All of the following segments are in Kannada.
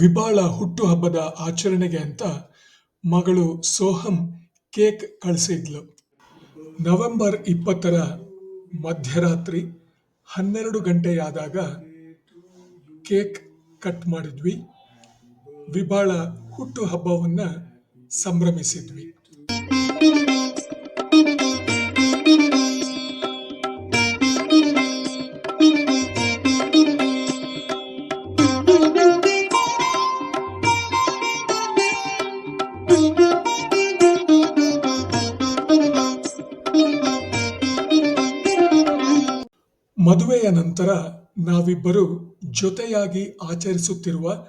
ವಿಭಾಳ ಹುಟ್ಟುಹಬ್ಬದ ಆಚರಣೆಗೆ ಅಂತ ಮಗಳು ಸೋಹಂ ಕೇಕ್ ಕಳಿಸಿದ್ಲು. ನವೆಂಬರ್ ಇಪ್ಪತ್ತರ ಮಧ್ಯರಾತ್ರಿ ಹನ್ನೆರಡು ಗಂಟೆಯಾದಾಗ ಕೇಕ್ ಕಟ್ ಮಾಡಿದ್ವಿ. ವಿಭಾಳ ಹುಟ್ಟುಹಬ್ಬವನ್ನ ಸಂಭ್ರಮಿಸಿದ್ವಿ. ಮದುವೆಯ ನಂತರ ನಾವಿಬ್ಬರು ಜೊತೆಯಾಗಿ ಆಚರಿಸುತ್ತಿರುವ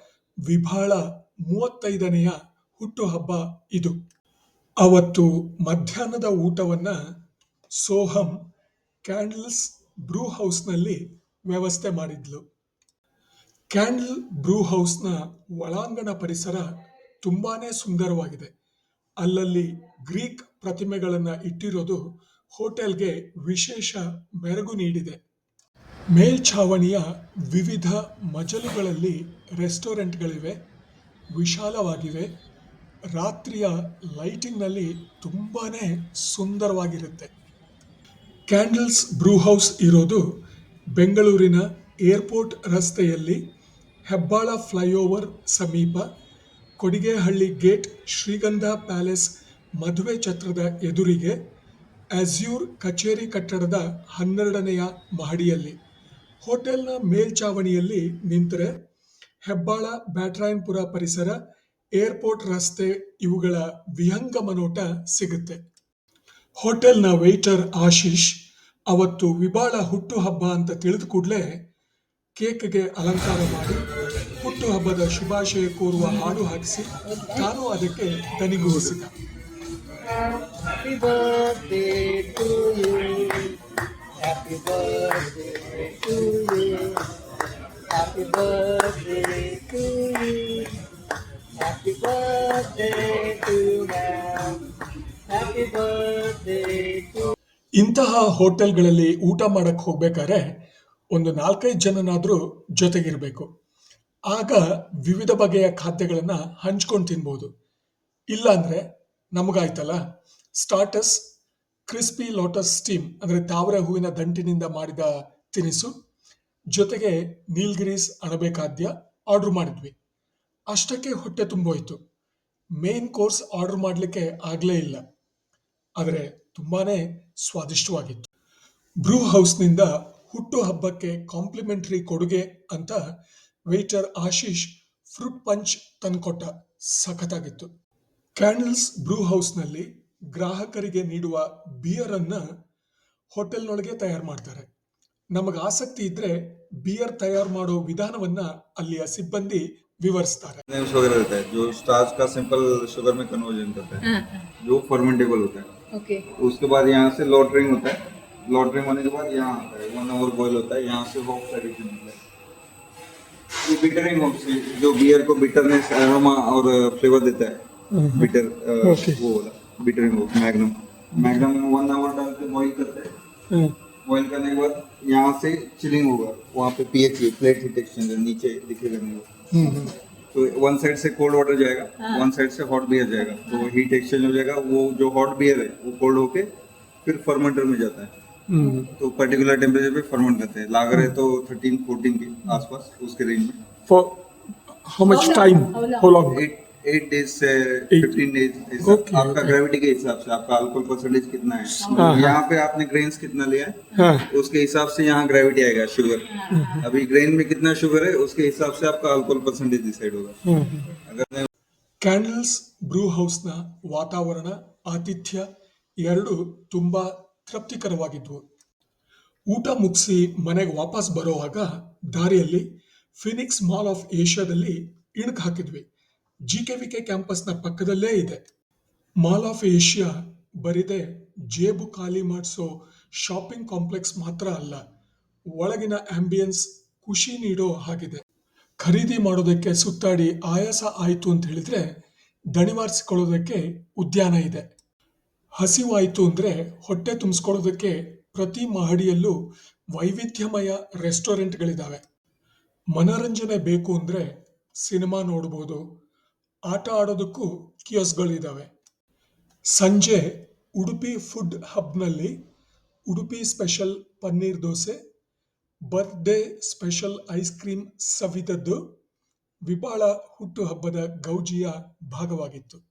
ವಿಭಾಳ ಮೂವತ್ತೈದನೆಯ ಹುಟ್ಟುಹಬ್ಬ ಇದು. ಅವತ್ತು ಮಧ್ಯಾಹ್ನದ ಊಟವನ್ನ ಸೋಹಂ ಕ್ಯಾಂಡಲ್ಸ್ ಬ್ರೂ ಹೌಸ್ನಲ್ಲಿ ವ್ಯವಸ್ಥೆ ಮಾಡಿದ್ಲು. ಕ್ಯಾಂಡಲ್ ಬ್ರೂ ಹೌಸ್ನ ಒಳಾಂಗಣ ಪರಿಸರ ತುಂಬಾನೇ ಸುಂದರವಾಗಿದೆ. ಅಲ್ಲಲ್ಲಿ ಗ್ರೀಕ್ ಪ್ರತಿಮೆಗಳನ್ನು ಇಟ್ಟಿರೋದು ಹೋಟೆಲ್ಗೆ ವಿಶೇಷ ಮೆರುಗು ನೀಡಿದೆ. ಮೇಲ್ಛಾವಣಿಯ ವಿವಿಧ ಮಜಲುಗಳಲ್ಲಿ ರೆಸ್ಟೋರೆಂಟ್ಗಳಿವೆ, ವಿಶಾಲವಾಗಿವೆ. ರಾತ್ರಿಯ ಲೈಟಿಂಗ್ನಲ್ಲಿ ತುಂಬಾ ಸುಂದರವಾಗಿರುತ್ತೆ. ಕ್ಯಾಂಡಲ್ಸ್ ಬ್ರೂ ಹೌಸ್ ಇರೋದು ಬೆಂಗಳೂರಿನ ಏರ್ಪೋರ್ಟ್ ರಸ್ತೆಯಲ್ಲಿ, ಹೆಬ್ಬಾಳ ಫ್ಲೈಓವರ್ ಸಮೀಪ, ಕೊಡಿಗೆಹಳ್ಳಿ ಗೇಟ್ ಶ್ರೀಗಂಧ ಪ್ಯಾಲೇಸ್ ಮದುವೆ ಛತ್ರದ ಎದುರಿಗೆ ಅಜ್ಯೂರ್ ಕಚೇರಿ ಕಟ್ಟಡದ ಹನ್ನೆರಡನೆಯ ಮಹಡಿಯಲ್ಲಿ. ಹೋಟೆಲ್ನ ಮೇಲ್ಛಾವಣಿಯಲ್ಲಿ ನಿಂತರೆ ಹೆಬ್ಬಾಳ, ಬ್ಯಾಟ್ರಾಯನ್ಪುರ ಪರಿಸರ, ಏರ್ಪೋರ್ಟ್ ರಸ್ತೆ ಇವುಗಳ ವಿಹಂಗಮ ನೋಟ ಸಿಗುತ್ತೆ. ಹೋಟೆಲ್ನ ವೆಯ್ಟರ್ ಆಶೀಶ್, ಅವತ್ತು ವಿಬಾಳ ಹುಟ್ಟುಹಬ್ಬ ಅಂತ ತಿಳಿದ ಕೂಡಲೇ ಕೇಕ್ಗೆ ಅಲಂಕಾರ ಮಾಡಿ ಹುಟ್ಟುಹಬ್ಬದ ಶುಭಾಶಯ ಕೋರುವ ಹಾಡು ಹಾಕಿಸಿ ತಾನು ಅದಕ್ಕೆ ದನಿಗೂಡಿಸಿದ Happy birthday to you. Happy birthday. To you. Happy birthday to you. Happy birthday to them. Happy birthday to ಇಂತಹ ಹೋಟೆಲ್ಗಳಲ್ಲಿ ಊಟ ಮಾಡಕ್ಕೆ ಹೋಗ್ಬೇಕಾದ್ರೆ ಒಂದು ನಾಲ್ಕೈದು ಜನನಾದರೂ ಜೊತೆಗಿರಬೇಕು ಆಗ ವಿವಿಧ ಬಗೆಯ ಖಾದ್ಯಗಳನ್ನು ಹಂಚ್ಕೊಂಡು ತಿನ್ಬೋದು ಇಲ್ಲಾಂದರೆ ನಮಗಾಯ್ತಲ್ಲ ಸ್ಟಾರ್ಟಸ್ ಕ್ರಿಸ್ಪಿ ಲೋಟಸ್ ಸ್ಟೀಮ್ ಅಂದರೆ ತಾವರೆ ಹೂವಿನ ದಂಟಿನಿಂದ ಮಾಡಿದ ತಿನಿಸು ಜೊತೆಗೆ ನೀಲ್ಗಿರೀಸ್ ಅಣಬೆ ಖಾದ್ಯ ಆರ್ಡರ್ ಮಾಡಿದ್ವಿ. ಅಷ್ಟಕ್ಕೆ ಹೊಟ್ಟೆ ತುಂಬೋಯ್ತು. ಮೇನ್ ಕೋರ್ಸ್ ಆರ್ಡರ್ ಮಾಡಲಿಕ್ಕೆ ಆಗಲೇ ಇಲ್ಲ. ಆದರೆ ತುಂಬಾನೇ ಸ್ವಾದಿಷ್ಟವಾಗಿತ್ತು. ಬ್ರೂ ಹೌಸ್ನಿಂದ ಹುಟ್ಟು ಹಬ್ಬಕ್ಕೆ ಕಾಂಪ್ಲಿಮೆಂಟರಿ ಕೊಡುಗೆ ಅಂತ ವೇಟರ್ ಆಶೀಶ್ ಫ್ರೂಟ್ ಪಂಚ್ ತಂದುಕೊಟ್ಟ ಸಖತ್ತಾಗಿತ್ತು. ಕ್ಯಾಂಡಲ್ಸ್ ಬ್ರೂ ಹೌಸ್ನಲ್ಲಿ ಗ್ರಾಹಕರಿಗೆ ನೀಡುವ ಬಿಯರನ್ನು ಹೋಟೆಲ್ನೊಳಗೆ ತಯಾರು ಮಾಡ್ತಾರೆ. ನಮಗೆ ಆಸಕ್ತಿ ಇದ್ರೆ ಬಿಯರ್ ತಯಾರು ಮಾಡೋ ವಿಧಾನವನ್ನ ಅಲ್ಲಿಯ ಸಿಬ್ಬಂದಿ ವಿವರಿಸ್ತಾರೆ नेम्स वगैरह रहता है जो स्टार्च का सिंपल शुगर में कन्वर्जन करता है जो फर्मेंटेबल होता है ओके उसके बाद यहाँ से लॉटरिंग होता है लॉटरिंग होने के बाद यहाँ आता है वन आवर बॉयल होता है यहाँ से होप एडिशन होता है ये बिटरिंग होप से जो बियर को बिटरनेस एरोमा और फ्लेवर देता है बिटर वो वाला bittering hop magnum magnum one hour डाल के बॉईल करते हैं बॉइल करने के बाद यहाँ से चिलिंग होगा। वहाँ पे पीएच प्लेट हीट एक्सचेंजर नीचे दिखेगा मेरे तो वन साइड से कोल्ड वाटर जाएगा वन साइड से हॉट बियर जाएगा। तो हीट एक्सचेंज हो जाएगा वो जो हॉट बियर है वो कोल्ड होके फिर फर्मेंटर में जाता है। तो पर्टिकुलर टेम्परेचर पे फर्मेंट करते हैं। लागर है तो 13 14 के आसपास उसके रेंज में। For how much time how long it eight days से Eight. फिफ्टीन डेज Okay, आपका ग्रेविटी के हिसाब से आपका अल्कोहल परसेंटेज कितना है यहाँ पे आपने ग्रेन्स कितना लिया है हाँ उसके हिसाब से यहाँ ग्रेविटी आएगा शुगर अभी ग्रेन में कितना शुगर है उसके हिसाब से आपका अल्कोहल परसेंटेज डिसाइड होगा अगर ಕ್ಯಾಂಡಲ್ಸ್ ಬ್ರೂ ಹೌಸ್ನ ವಾತಾವರಣ ಆತಿಥ್ಯ ಎರಡು ತುಂಬಾ ತೃಪ್ತಿಕರವಾಗಿದ್ವು ಊಟ ಮುಗಿಸಿ ಮನೆಗೆ ವಾಪಸ್ ಬರೋವಾಗ ದಾರಿಯಲ್ಲಿ ಫಿನಿಕ್ಸ್ ಮಾಲ್ ಆಫ್ ಏಷ್ಯಾದಲ್ಲಿ ಇಣಕ್ ಹಾಕಿದ್ವಿ ಜಿ ಕೆ ವಿ ಕೆ ಕ್ಯಾಂಪಸ್ನ ಪಕ್ಕದಲ್ಲೇ ಇದೆ. ಮಾಲ್ ಆಫ್ ಏಷ್ಯಾ ಬರಿದೆ ಜೇಬು ಖಾಲಿ ಮಾಡಿಸೋ ಶಾಪಿಂಗ್ ಕಾಂಪ್ಲೆಕ್ಸ್ ಮಾತ್ರ ಅಲ್ಲ, ಒಳಗಿನ ಆಂಬಿಯನ್ಸ್ ಖುಷಿ ನೀಡೋ ಹಾಗಿದೆ. ಖರೀದಿ ಮಾಡೋದಕ್ಕೆ ಸುತ್ತಾಡಿ ಆಯಾಸ ಆಯಿತು ಅಂತ ಹೇಳಿದ್ರೆ ದಣಿವಾರಿಸಿಕೊಳ್ಳೋದಕ್ಕೆ ಉದ್ಯಾನ ಇದೆ. ಹಸಿವಾಯಿತು ಅಂದ್ರೆ ಹೊಟ್ಟೆ ತುಂಬಿಸ್ಕೊಳ್ಳೋದಕ್ಕೆ ಪ್ರತಿ ಮಹಡಿಯಲ್ಲೂ ವೈವಿಧ್ಯಮಯ ರೆಸ್ಟೋರೆಂಟ್ಗಳಿದ್ದಾವೆ ಮನರಂಜನೆ ಬೇಕು ಅಂದ್ರೆ ಸಿನಿಮಾ ನೋಡ್ಬೋದು ಆಟ ಆಡೋದಕ್ಕೂ ಕಿಯೋಸ್ಗಳಿದ್ದಾವೆ ಸಂಜೆ Udupi food ಹಬ್ನಲ್ಲಿ Udupi special paneer dosa, birthday special ice cream ಸವಿದದ್ದು ವಿಪಾಳ ಹುಟ್ಟುಹಬ್ಬದ ಗೌಜಿಯ ಭಾಗವಾಗಿತ್ತು.